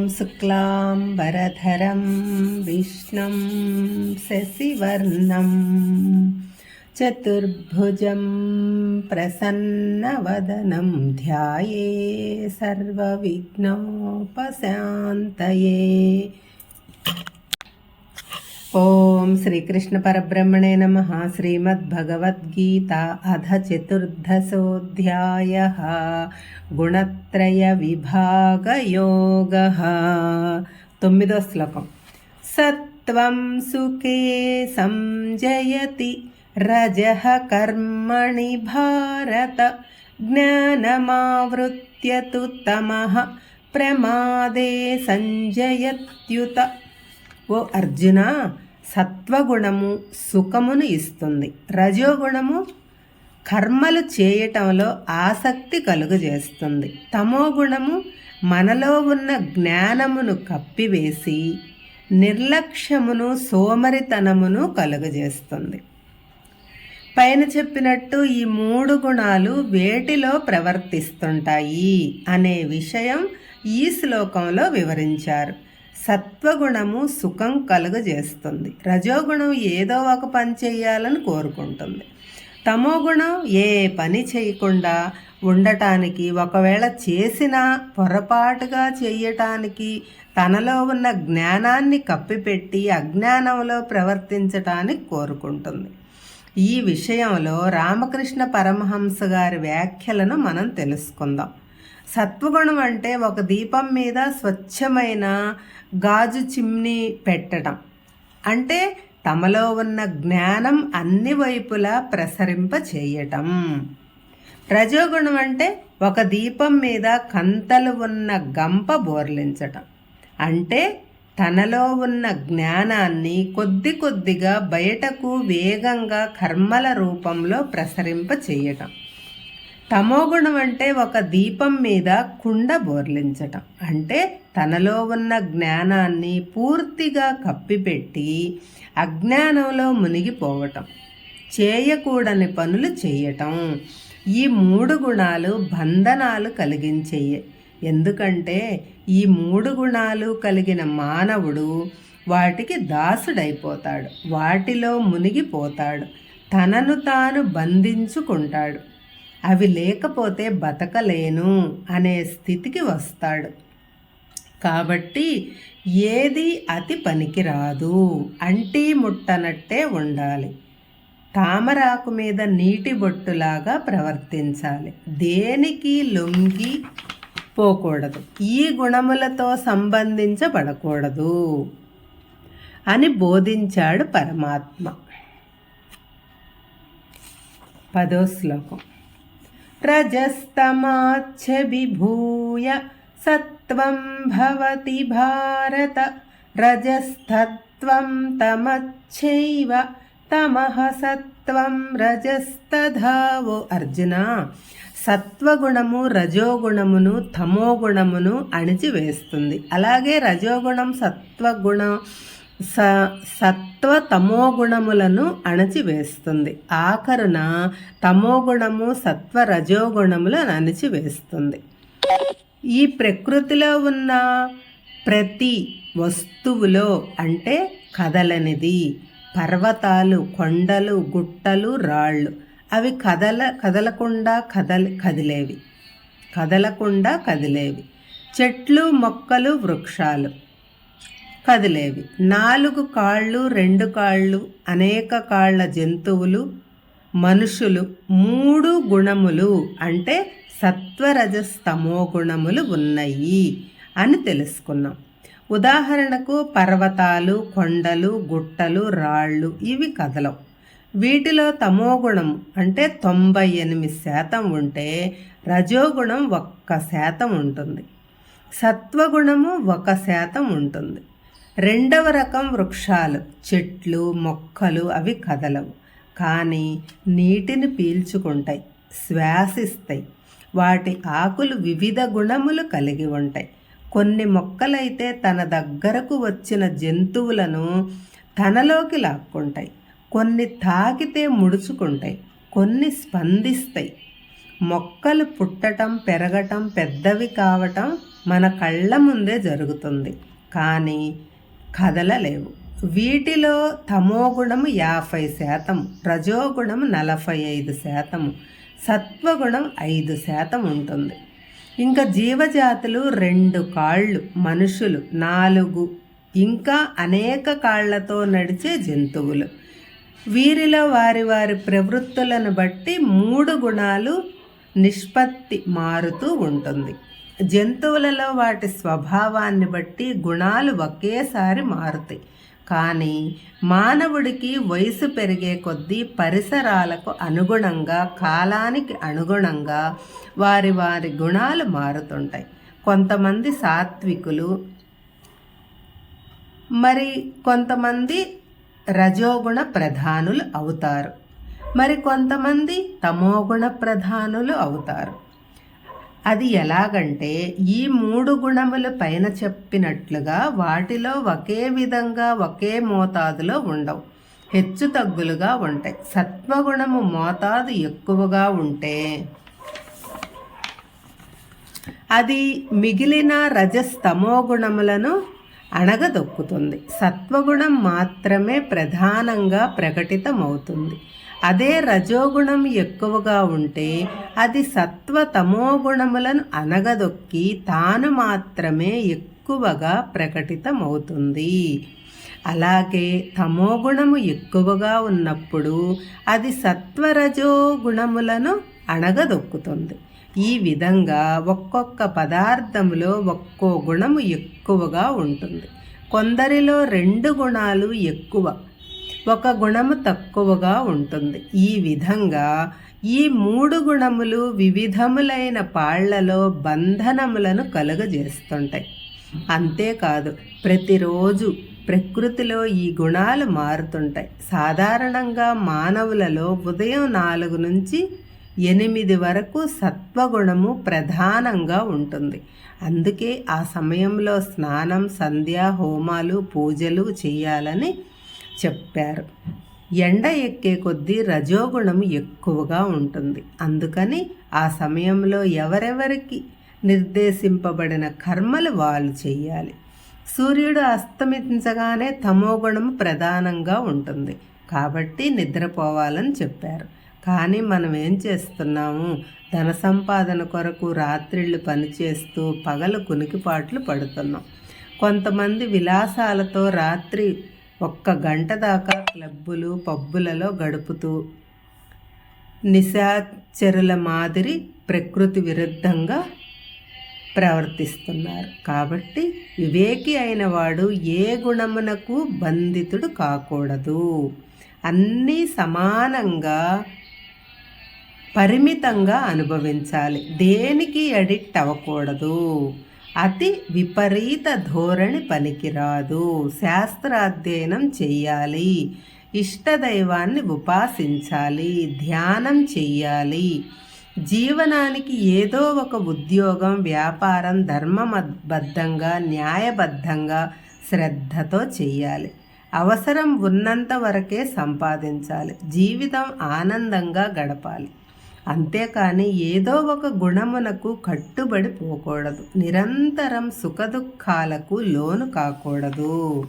ॐ वरधरं विष्णुं शशिवर्णं चतुर्भुजं प्रसन्नवदनं ध्याये सर्वविघ्नोपशान्तये ओम श्री कृष्ण परब्रह्मणे नमः श्रीमद् भगवत गीता अध चतुर्दशोऽध्यायः योगः तुम्मिदो श्लोकं सत्वं सुखे संजयति रजः कर्मणि भारत ज्ञानमावृत्य तु तमः प्रमादे सञ्जयत्युत ఓ అర్జున సత్వగుణము సుఖమును ఇస్తుంది. రజోగుణము కర్మలు చేయటంలో ఆసక్తి కలుగజేస్తుంది. తమోగుణము మనలో ఉన్న జ్ఞానమును కప్పివేసి నిర్లక్ష్యమును సోమరితనమును కలుగజేస్తుంది. పైన చెప్పినట్టు ఈ మూడు గుణాలు వేటిలో ప్రవర్తిస్తుంటాయి అనే విషయం ఈ శ్లోకంలో వివరించారు. సత్వగుణము సుఖం కలుగజేస్తుంది. రజోగుణం ఏదో ఒక పని చేయాలని కోరుకుంటుంది. తమోగుణం ఏ పని చేయకుండా ఉండటానికి ఒకవేళ చేసినా పొరపాటుగా చేయటానికి తనలో ఉన్న జ్ఞానాన్ని కప్పిపెట్టి అజ్ఞానంలో ప్రవర్తించటానికి కోరుకుంటుంది. ఈ విషయంలో రామకృష్ణ పరమహంస గారి వ్యాఖ్యలను మనం తెలుసుకుందాం. సత్వగుణం అంటే ఒక దీపం మీద స్వచ్ఛమైన గాజు చిమ్నీ పెట్టడం. అంటే తమలో ఉన్న జ్ఞానం అన్ని వైపులా ప్రసరింప చేయటం. రజోగుణం అంటే ఒక దీపం మీద కంతలు ఉన్న గంప బోర్లించటం. అంటే తనలో ఉన్న జ్ఞానాన్ని కొద్ది కొద్దిగా బయటకు వేగంగా కర్మల రూపంలో ప్రసరింప చేయటం. తమోగుణం అంటే ఒక దీపం మీద కుండ బోర్లించటం. అంటే తనలో ఉన్న జ్ఞానాన్ని పూర్తిగా కప్పిపెట్టి అజ్ఞానంలో మునిగిపోవటం చేయకూడని పనులు చేయటం ఈ మూడు గుణాలు బంధనాలు కలిగించేయి. ఎందుకంటే ఈ మూడు గుణాలు కలిగిన మానవుడు వాటికి దాసుడైపోతాడు వాటిలో మునిగిపోతాడు తనను తాను బంధించుకుంటాడు. అవి లేకపోతే బతకలేను అనే స్థితికి వస్తాడు. కాబట్టి ఏది అతి పనికిరాదు. అంటీ ముట్టనట్టే ఉండాలి. తామరాకు మీద నీటి బొట్టులాగా ప్రవర్తించాలి. దేనికి లొంగి పోకూడదు. ఈ గుణములతో సంబంధించబడకూడదు అని బోధించాడు పరమాత్మ. పదో శ్లోకం. రజస్తమాచ్చ విభూయ సత్ सत्त्वं भवति भारत रजस्तत्त्वं तमच्छैव తమహ సత్వం రజస్తధావో అర్జున సత్వగుణము రజోగుణమును తమోగుణమును అణిచివేస్తుంది అలాగే రజోగుణం సత్వగుణం స సత్వ తమోగుణములను అణచివేస్తుంది ఆఖరున తమోగుణము సత్వ రజోగుణములను అణచివేస్తుంది ఈ ప్రకృతిలో ఉన్న ప్రతి వస్తువులో అంటే కదలనిది. పర్వతాలు కొండలు గుట్టలు రాళ్ళు. అవి కదల కదలకుండా కదలి కదిలేవి. కదలకుండా కదిలేవి. చెట్లు మొక్కలు వృక్షాలు కదిలేవి. నాలుగు కాళ్ళు రెండు కాళ్ళు అనేక కాళ్ళ జంతువులు మనుషులు మూడు గుణములు అంటే సత్వరజస్తమో గుణములు ఉన్నాయి అని తెలుసుకున్నాం. ఉదాహరణకు పర్వతాలు కొండలు గుట్టలు రాళ్ళు ఇవి కదలవు. వీటిలో తమోగుణం అంటే తొంభై ఎనిమిది శాతం ఉంటే రజోగుణం ఒక్క శాతం ఉంటుంది. సత్వగుణము ఒక శాతం ఉంటుంది. రెండవ రకం వృక్షాలు చెట్లు మొక్కలు అవి కదలవు. కానీ నీటిని పీల్చుకుంటాయి శ్వాసిస్తాయి. వాటి ఆకులు వివిధ గుణములు కలిగి ఉంటాయి. కొన్ని మొక్కలైతే తన దగ్గరకు వచ్చిన జంతువులను తనలోకి లాక్కుంటాయి. కొన్ని తాకితే ముడుచుకుంటాయి. కొన్ని స్పందిస్తాయి. మొక్కలు పుట్టటం పెరగటం పెద్దవి కావటం మన కళ్ళ ముందే జరుగుతుంది. కానీ కదలలేవు. వీటిలో తమోగుణము యాభై శాతం రజోగుణము నలభై ఐదు శాతము. సత్వగుణం ఐదు శాతం ఉంటుంది. ఇంకా జీవజాతులు రెండు కాళ్ళు మనుషులు నాలుగు ఇంకా అనేక కాళ్ళతో నడిచే జంతువులు. వీరిలో వారి వారి ప్రవృత్తులను బట్టి మూడు గుణాలు నిష్పత్తి మారుతూ ఉంటుంది. జంతువులలో వాటి స్వభావాన్ని బట్టి గుణాలు ఒకేసారి మారుతాయి. కానీ మానవుడికి వయసు పెరిగే కొద్దీ పరిసరాలకు అనుగుణంగా కాలానికి అనుగుణంగా వారి వారి గుణాలు మారుతుంటాయి. కొంతమంది సాత్వికులు మరి కొంతమంది రజోగుణ ప్రధానులు అవుతారు. మరి కొంతమంది తమోగుణ ప్రధానులు అవుతారు. అది ఎలాగంటే ఈ మూడు గుణములు పైన చెప్పినట్లుగా వాటిలో ఒకే విధంగా ఒకే మోతాదులో ఉండవు. హెచ్చు తగ్గులుగా ఉంటాయి. సత్వగుణము మోతాదు ఎక్కువగా ఉంటే అది మిగిలిన రజస్తమో గుణములను అణగదొక్కుతుంది. సత్వగుణం మాత్రమే ప్రధానంగా ప్రకటితమవుతుంది. అదే రజోగుణం ఎక్కువగా ఉంటే అది సత్వ తమోగుణములను అనగదొక్కి తాను మాత్రమే ఎక్కువగా ప్రకటితమవుతుంది. అలాగే తమోగుణము ఎక్కువగా ఉన్నప్పుడు అది సత్వరజో గుణములను అణగదొక్కుతుంది ఈ విధంగా ఒక్కొక్క పదార్థములో ఒక్కో గుణము ఎక్కువగా ఉంటుంది. కొందరిలో రెండు గుణాలు ఎక్కువ. ఒక గుణము తక్కువగా ఉంటుంది. ఈ విధంగా ఈ మూడు గుణములు వివిధములైన పాళ్ళలో బంధనములను కలుగజేస్తుంటాయి. అంతేకాదు ప్రతిరోజు ప్రకృతిలో ఈ గుణాలు మారుతుంటాయి. సాధారణంగా మానవులలో ఉదయం నాలుగు నుంచి ఎనిమిది వరకు సత్వగుణము ప్రధానంగా ఉంటుంది. అందుకే ఆ సమయంలో స్నానం సంధ్యా హోమాలు పూజలు చేయాలని చెప్పారు. ఎండ ఎక్కే కొద్దీ రజోగుణం ఎక్కువగా ఉంటుంది. అందుకని ఆ సమయంలో ఎవరెవరికి నిర్దేశింపబడిన కర్మలు వాళ్ళు చేయాలి సూర్యుడు అస్తమించగానే తమోగుణం ప్రధానంగా ఉంటుంది. కాబట్టి నిద్రపోవాలని చెప్పారు. కానీ మనం ఏం చేస్తున్నాము? ధన సంపాదన కొరకు రాత్రిళ్ళు పనిచేస్తూ పగలు కునికిపాట్లు పడుతున్నాం. కొంతమంది విలాసాలతో రాత్రి ఒక్క గంట దాకా క్లబ్బులు పబ్బులలో గడుపుతూ నిశాచరుల మాదిరి ప్రకృతి విరుద్ధంగా ప్రవర్తిస్తున్నారు. కాబట్టి వివేకి అయిన వాడు ఏ గుణమునకు బంధితుడు కాకూడదు. అన్నీ సమానంగా పరిమితంగా అనుభవించాలి. దేనికి ఎడిక్ట్ అవ్వకూడదు. అతి విపరీత ధోరణి పనికిరాదు. శాస్త్రాధ్యయనం చెయ్యాలి. ఇష్టదైవాన్ని ఉపాసించాలి. ధ్యానం చెయ్యాలి. జీవనానికి ఏదో ఒక ఉద్యోగం వ్యాపారం ధర్మబద్ధంగా న్యాయబద్ధంగా శ్రద్ధతో చెయ్యాలి. అవసరం ఉన్నంత వరకే సంపాదించాలి. జీవితం ఆనందంగా గడపాలి. అంతేకాని ఏదో ఒక గుణమునకు కట్టుబడి పోకూడదు. నిరంతరం సుఖదుఖాలకు లోను కాకూడదు.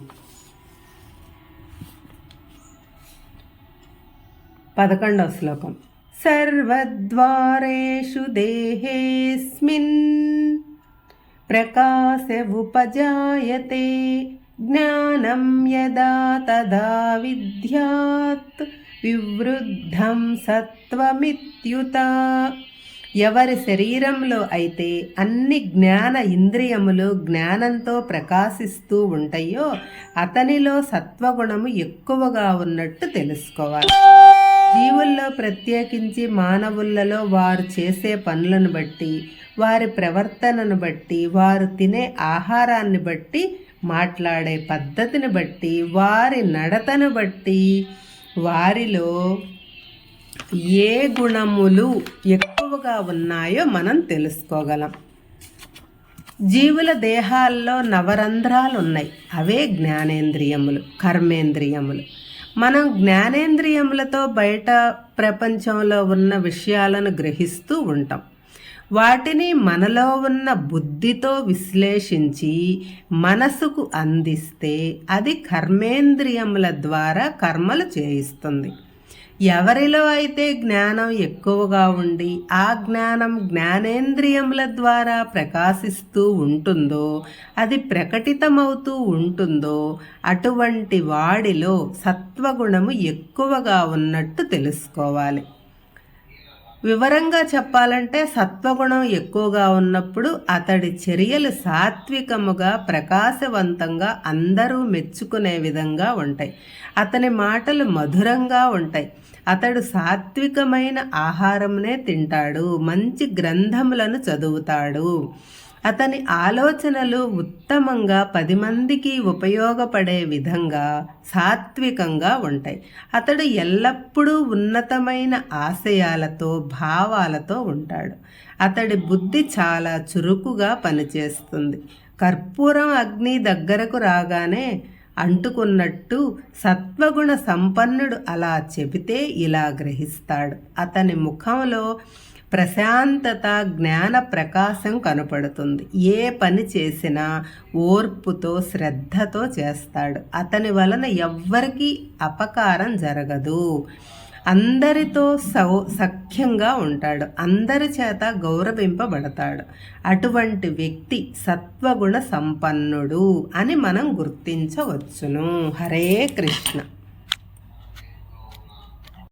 పదకొండవ శ్లోకం. సర్వద్వారేషు దేహేస్మిన్ ప్రకాశ ఉపజాయతే జ్ఞానం యదా తదా విద్యాత్ వివృద్ధం సత్వమిత్యుత. ఎవరి శరీరంలో అయితే అన్ని జ్ఞాన ఇంద్రియములు జ్ఞానంతో ప్రకాశిస్తూ ఉంటాయో అతనిలో సత్వగుణము ఎక్కువగా ఉన్నట్టు తెలుసుకోవాలి. జీవుల్లో ప్రత్యేకించి మానవులలో వారు చేసే పనులను బట్టి వారి ప్రవర్తనను బట్టి వారు తినే ఆహారాన్ని బట్టి మాట్లాడే పద్ధతిని బట్టి వారి నడతను బట్టి వారిలో ఏ గుణములు ఎక్కువగా ఉన్నాయో మనం తెలుసుకోగలం. జీవుల దేహాల్లో నవరంధ్రాలు ఉన్నాయి అవే జ్ఞానేంద్రియములు కర్మేంద్రియములు. మనం జ్ఞానేంద్రియములతో బయట ప్రపంచంలో ఉన్న విషయాలను గ్రహిస్తూ ఉంటాం. వాటిని మనలో ఉన్న బుద్ధితో విశ్లేషించి మనసుకు అందిస్తే అది కర్మేంద్రియముల ద్వారా కర్మలు చేయిస్తుంది. ఎవరిలో అయితే జ్ఞానం ఎక్కువగా ఉండి ఆ జ్ఞానం జ్ఞానేంద్రియముల ద్వారా ప్రకాశిస్తూ ఉంటుందో అది ప్రకటితమవుతూ ఉంటుందో అటువంటి వాడిలో సత్వగుణము ఎక్కువగా ఉన్నట్టు తెలుసుకోవాలి. వివరంగా చెప్పాలంటే సత్వగుణం ఎక్కువగా ఉన్నప్పుడు అతడి చర్యలు సాత్వికముగా ప్రకాశవంతంగా అందరూ మెచ్చుకునే విధంగా ఉంటాయి. అతని మాటలు మధురంగా ఉంటాయి. అతడు సాత్వికమైన ఆహారమునే తింటాడు. మంచి గ్రంథములను చదువుతాడు. అతని ఆలోచనలు ఉత్తమంగా పది మందికి ఉపయోగపడే విధంగా సాత్వికంగా ఉంటాయి. అతడు ఎల్లప్పుడూ ఉన్నతమైన ఆశయాలతో భావాలతో ఉంటాడు. అతడి బుద్ధి చాలా చురుకుగా పనిచేస్తుంది. కర్పూరం అగ్ని దగ్గరకు రాగానే అంటుకున్నట్టు సత్వగుణ సంపన్నుడు అలా చెబితే ఇలా గ్రహిస్తాడు. అతని ముఖంలో ప్రశాంతత జ్ఞాన ప్రకాశం కనపడుతుంది. ఏ పని చేసినా ఓర్పుతో శ్రద్ధతో చేస్తాడు. అతని వలన ఎవ్వరికీ అపకారం జరగదు. అందరితో సౌ సఖ్యంగా ఉంటాడు. అందరి చేత గౌరవింపబడతాడు. అటువంటి వ్యక్తి సత్వగుణ సంపన్నుడు అని మనం గుర్తించవచ్చును. హరే కృష్ణ.